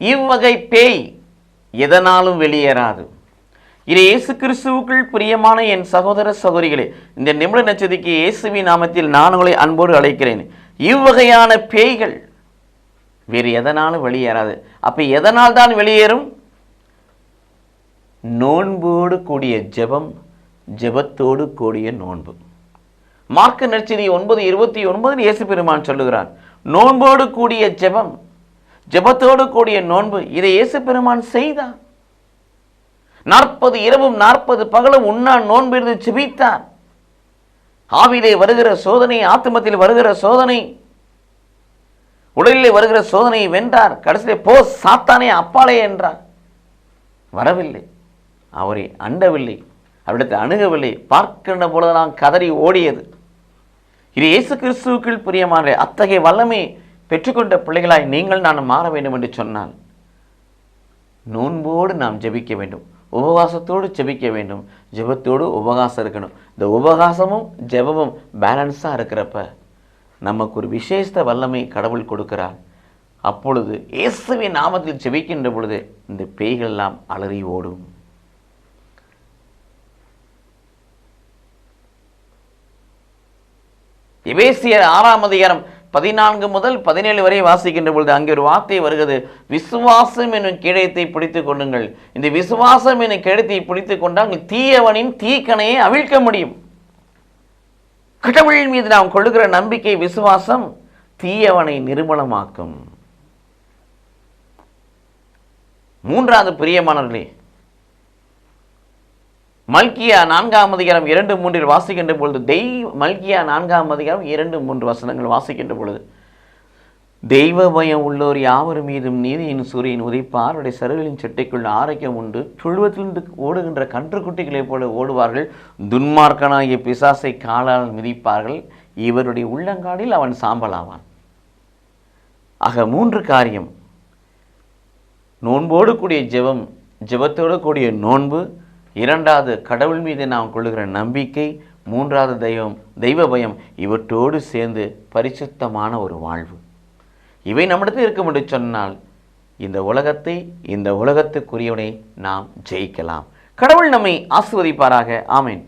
இவ்வகை பேய் எதனாலும் வெளியேறாது. இது இயேசு கிறிஸ்துவுக்குள் பிரியமான என் சகோதர சகோதரிகளே இந்த நிமிட நச்சதிக்கு இயேசுவின் நாமத்தில் நான் உங்களை அன்போடு அழைக்கிறேன். இவ்வகையான பேய்கள் வேறு எதனாலும் வெளியேறாது. அப்போ எதனால் தான் வெளியேறும்? நோன்போடு கூடிய ஜெபம் ஜெபத்தோடு கூடிய நோன்பு. மார்க்க நச்சதி ஒன்பது இருபத்தி ஒன்பதில் இயேசு பெருமான் சொல்லுகிறார். நோன்போடு கூடிய ஜெபம் ஜெபத்தோடு கூடிய நோன்பு இதை இயேசு பெருமான் செய்தார். நாற்பது இரவும் நாற்பது பகலும் உண்ணான் நோன்பிருந்து செபித்தார் ஆவிலே வருகிற சோதனை ஆத்மத்தில் வருகிற சோதனை உடலிலே வருகிற சோதனையை வென்றார். கடைசியிலே போ சாத்தானே அப்பாலே என்றார். வரவில்லை. அவரை அண்டவில்லை. அவரிடத்தை அணுகவில்லை. பார்க்கின்ற பொழுதெல்லாம் கதறி ஓடியது. இது இயேசு கிறிஸ்துவுக்குள் பிரியமான அத்தகைய வல்லமை பெற்றுக்கொண்ட பிள்ளைகளாய் நீங்கள் நான் மாற வேண்டும் என்று சொன்னால் நோன்போடு நாம் ஜெபிக்க வேண்டும். உபவாசத்தோடு ஜெபிக்க வேண்டும். ஜெபத்தோடு உபகாசம் இருக்கணும். இந்த உபகாசமும் ஜெபமும் பேலன்ஸாக இருக்கிறப்ப நமக்கு ஒரு விசேஷ வல்லமை கடவுள் கொடுக்கிறார். அப்பொழுது இயேசுவின் நாமத்தில் ஜெபிக்கின்ற பொழுது இந்த பேய்கள் எல்லாம் அலறி ஓடும். எபேசியர் ஆறாம் அதிகாரம் பதினான்கு முதல் பதினேழு வரை வாசிக்கின்ற பொழுது அங்கே ஒரு வார்த்தை வருகிறது. விசுவாசம் என்னும் கிழத்தை பிடித்து கொள்ளுங்கள். இந்த விசுவாசம் என்னும் கிழத்தை பிடித்து கொண்டால் தீயவனின் தீக்கணையை அவிழ்க்க முடியும். கடவுளின் மீது நாம் கொள்ளுகிற நம்பிக்கை விசுவாசம் தீயவனை நிர்மலமாக்கும். மூன்றாவது பிரியமானவர்களே மல்கியா நான்காம் அதிகாரம் இரண்டு மூன்றில் வாசிக்கின்ற பொழுது தெய்வ மல்கியா நான்காம் அதிகாரம் இரண்டு மூன்று வசனங்கள் வாசிக்கின்ற பொழுது தெய்வ பயம் உள்ளோர் யாவர் மீதும் நீதியின் சூரியன் உதைப்பார். அவருடைய சருகளின் சட்டைக்குள் ஆரோக்கியம் உண்டு. துழுவத்திலிருந்து ஓடுகின்ற கன்றுக்குட்டிகளைப் போல ஓடுவார்கள். துன்மார்க்கனாகிய பிசாசை காலால் மிதிப்பார்கள். இவருடைய உள்ளங்காலில் அவன் சாம்பலாவான். ஆக மூன்று காரியம். நோன்போடு கூடிய ஜெபம் ஜெபத்தோடு கூடிய நோன்பு இரண்டாவது கடவுள் மீது நாம் கொள்ளுகிற நம்பிக்கை மூன்றாவது தெய்வம் தெய்வ பயம் இவற்றோடு சேர்ந்து பரிசுத்தமான ஒரு வாழ்வு. இவை நம்மிடத்தில் இருக்க முடியும் சொன்னால் இந்த உலகத்தை இந்த உலகத்துக்குரியவனை நாம் ஜெயிக்கலாம். கடவுள் நம்மை ஆசிர்வதிப்பாராக. ஆமேன்.